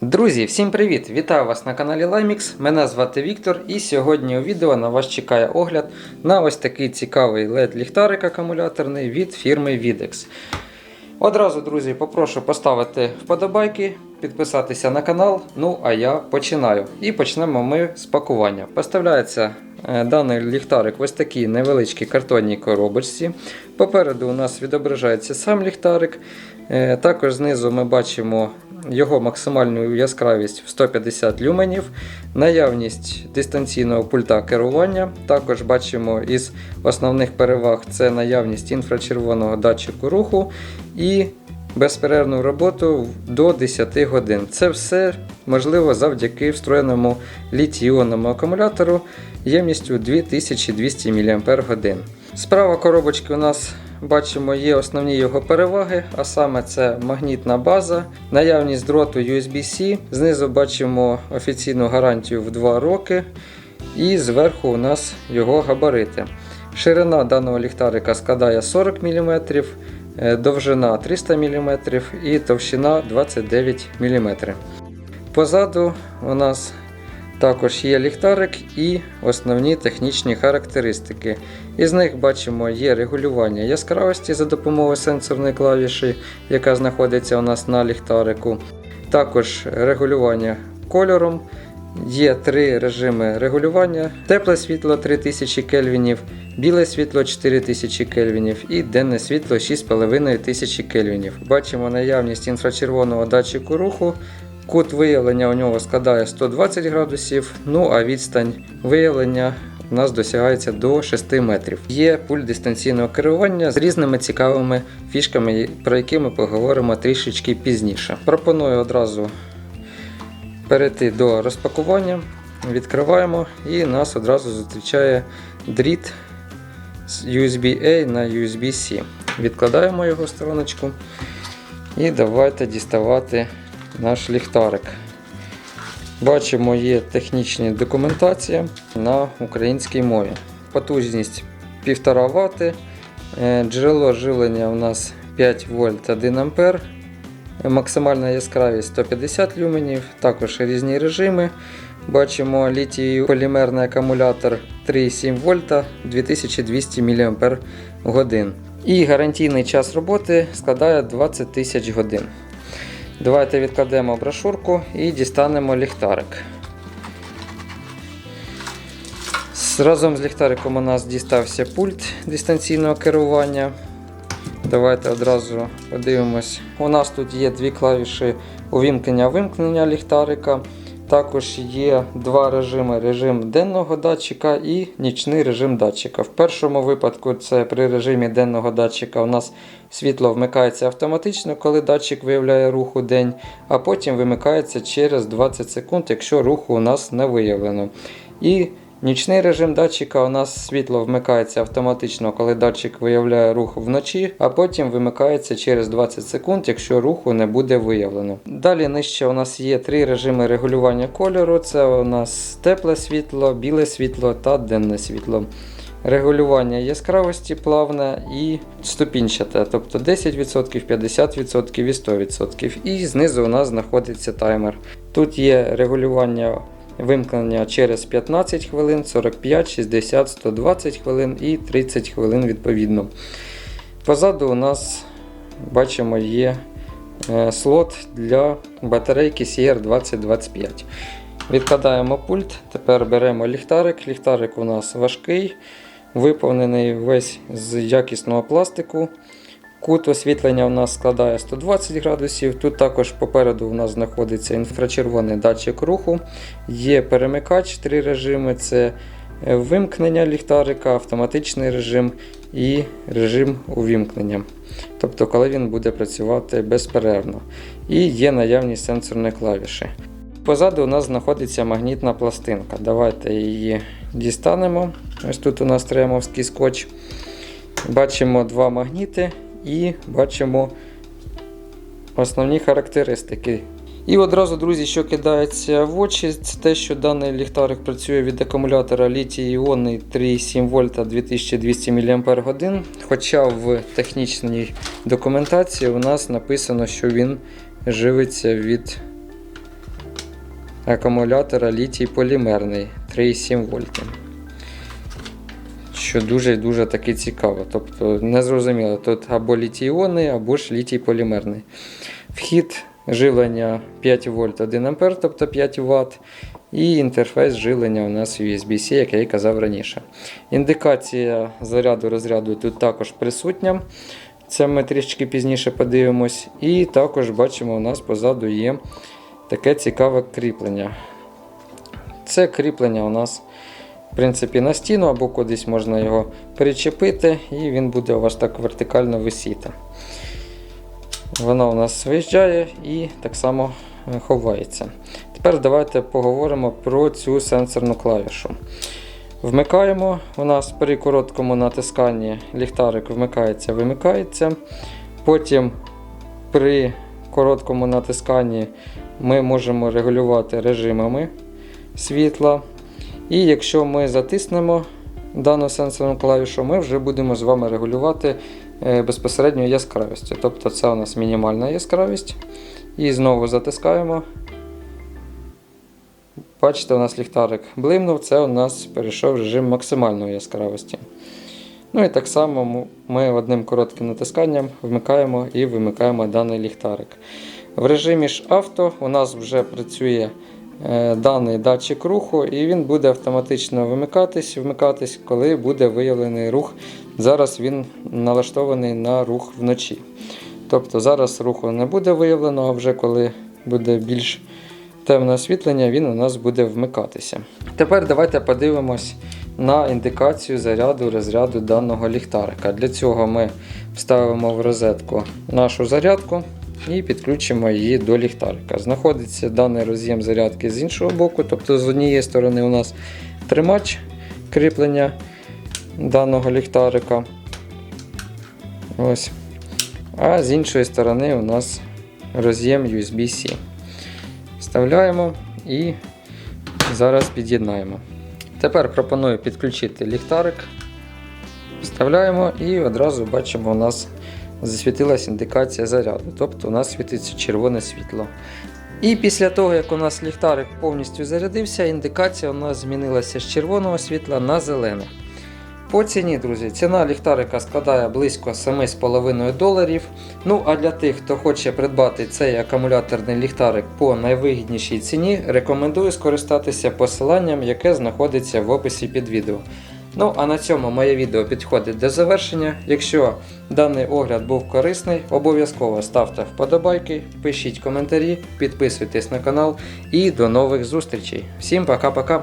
Друзі, всім привіт! Вітаю вас на каналі Limix. Мене звати Віктор, і сьогодні у відео на вас чекає огляд на ось такий цікавий LED-ліхтарик акумуляторний від фірми Videx. Одразу, друзі, попрошу поставити вподобайки, підписатися на канал. Ну а я починаю. І почнемо ми з пакування. Поставляється е, даний ліхтарик в ось такій невеличкій картонній коробочці. Попереду у нас відображається сам ліхтарик. Е, Також знизу ми бачимо його максимальну яскравість в 150 люменів, наявність дистанційного пульта керування. Також бачимо із основних переваг це наявність інфрачервоного датчику руху і безперервну роботу до 10 годин. Це все можливо завдяки встроєному літій-іонному акумулятору ємністю 2200 мАч. Справа коробочки у нас бачимо є основні його переваги, а саме це магнітна база, наявність дроту USB-C. Знизу бачимо офіційну гарантію в 2 роки. І зверху у нас його габарити. Ширина даного ліхтарика складає 40 мм, е, довжина 300 мм і товщина 29 мм. Позаду у нас також є ліхтарик і основні технічні характеристики. Із них бачимо є регулювання яскравості за допомогою сенсорної клавіші, яка знаходиться у нас на ліхтарику. Також регулювання кольором. Є три режими регулювання: тепле світло 3000 кельвінів, біле світло 4000 кельвінів і денне світло 6500 кельвінів. Бачимо наявність інфрачервоного датчику руху. Кут виявлення у нього складає 120 градусів, ну а відстань виявлення у нас досягається до 6 метрів. Є пульт дистанційного керування з різними цікавими фішками, про які ми поговоримо трішечки пізніше. Пропоную одразу перейти до розпакування. Відкриваємо і нас одразу зустрічає дріт з USB-A на USB-C. Відкладаємо його стороночку і давайте діставати наш ліхтарик. Бачимо, є технічна документація на українській мові. Потужність 1,5 Вт, е, джерело живлення у нас 5 вольт 1 ампер. Максимальна яскравість 150 люменів, також різні режими. Бачимо літій полімерний акумулятор 3,7 вольта 2200 мАч. І гарантійний час роботи складає 20 тисяч годин. Давайте відкладемо брошурку і дістанемо ліхтарик. Разом з ліхтариком у нас дістався пульт дистанційного керування. Давайте одразу подивимось. У нас тут є дві клавіші увімкнення-вимкнення ліхтарика. Також є два режими: режим денного датчика і нічний режим датчика. В першому випадку, це при режимі денного датчика, у нас світло вмикається автоматично, коли датчик виявляє рух у день, а потім вимикається через 20 секунд, якщо руху у нас не виявлено. І Нічний режим датчика у нас світло вмикається автоматично, коли датчик виявляє рух вночі, а потім вимикається через 20 секунд, якщо руху не буде виявлено. Далі нижче у нас є три режими регулювання кольору: це у нас тепле світло, біле світло та денне світло. Регулювання яскравості плавне і ступінчате, тобто 10%, 50% і 100%. І знизу у нас знаходиться таймер. Тут є регулювання вимкнення через 15 хвилин, 45, 60, 120 хвилин і 30 хвилин відповідно. Позаду у нас бачимо є е, слот для батарейки CR2025. Відкладаємо пульт, тепер беремо ліхтарик. Ліхтарик у нас важкий, виповнений весь з якісного пластику. Кут освітлення у нас складає 120 градусів. Тут також попереду у нас знаходиться інфрачервоний датчик руху. Є перемикач, три режими: це е, вимкнення ліхтарика, автоматичний режим і режим увімкнення. Тобто, коли він буде працювати безперервно. І є наявність сенсорної клавіші. Позаду у нас знаходиться магнітна пластинка. Давайте її дістанемо. Ось тут у нас тремовський скотч. Бачимо два магніти і бачимо основні характеристики. І одразу, друзі, що кидається в очі, це те, що даний ліхтарик працює від акумулятора літій-іонний 3,7 вольта 2200 мАч. Хоча в технічній документації у нас написано, що він живиться від акумулятора літій полімерний 3,7 вольти. Що дуже-дуже таки цікаво. Тобто не зрозуміло, тут або літій-іонний, або ж літій полімерний. Вхід живлення 5 вольт 1 ампер, тобто 5 Вт. І інтерфейс живлення у нас USB-C, як я і казав раніше. Індикація заряду розряду тут також присутня. Це ми трішки пізніше подивимось. І також бачимо, у нас позаду є таке цікаве кріплення. Це кріплення у нас принципі, на стіну або кудись можна його причепити, і він буде у вас так вертикально висіти. Воно у нас виїжджає і так само ховається. Тепер давайте поговоримо про цю сенсорну клавішу. Вмикаємо. У нас при короткому натисканні ліхтарик вмикається, вимикається. Потім при короткому натисканні ми можемо регулювати режимами світла. І якщо ми затиснемо дану сенсорну клавішу, ми вже будемо з вами регулювати е, безпосередньо яскравістю. Тобто це у нас мінімальна яскравість. І знову затискаємо. Бачите, у нас ліхтарик блимнув, це у нас перейшов режим максимальної яскравості. Ну і так само ми одним коротким натисканням вмикаємо і вимикаємо даний ліхтарик. В режимі ж авто у нас вже працює даний датчик руху, і він буде автоматично вимикатись, вмикатись, коли буде виявлений рух. Зараз він налаштований на рух вночі. Тобто зараз руху не буде виявлено, а вже коли буде більш темне освітлення, він у нас буде вмикатися. Тепер давайте подивимось на індикацію заряду розряду даного ліхтарика. Для цього ми вставимо в розетку нашу зарядку і підключимо її до ліхтарика. Знаходиться даний роз'єм зарядки з іншого боку, тобто з однієї сторони у нас тримач кріплення даного ліхтарика. Ось. А з іншої сторони у нас роз'єм USB-C. Вставляємо і зараз під'єднаємо. Тепер пропоную підключити ліхтарик. Вставляємо і одразу бачимо, у нас засвітилась індикація заряду. Тобто у нас світиться червоне світло. І після того, як у нас ліхтарик повністю зарядився, індикація у нас змінилася з червоного світла на зелене. По ціні, друзі, ціна ліхтарика складає близько 7,5 доларів. Ну а для тих, хто хоче придбати цей акумуляторний ліхтарик по найвигіднішій ціні, рекомендую скористатися посиланням, яке знаходиться в описі під відео. Ну а на цьому моє відео підходить до завершення. Якщо даний огляд був корисний, обов'язково ставте вподобайки, пишіть коментарі, підписуйтесь на канал і до нових зустрічей. Всім пока-пока!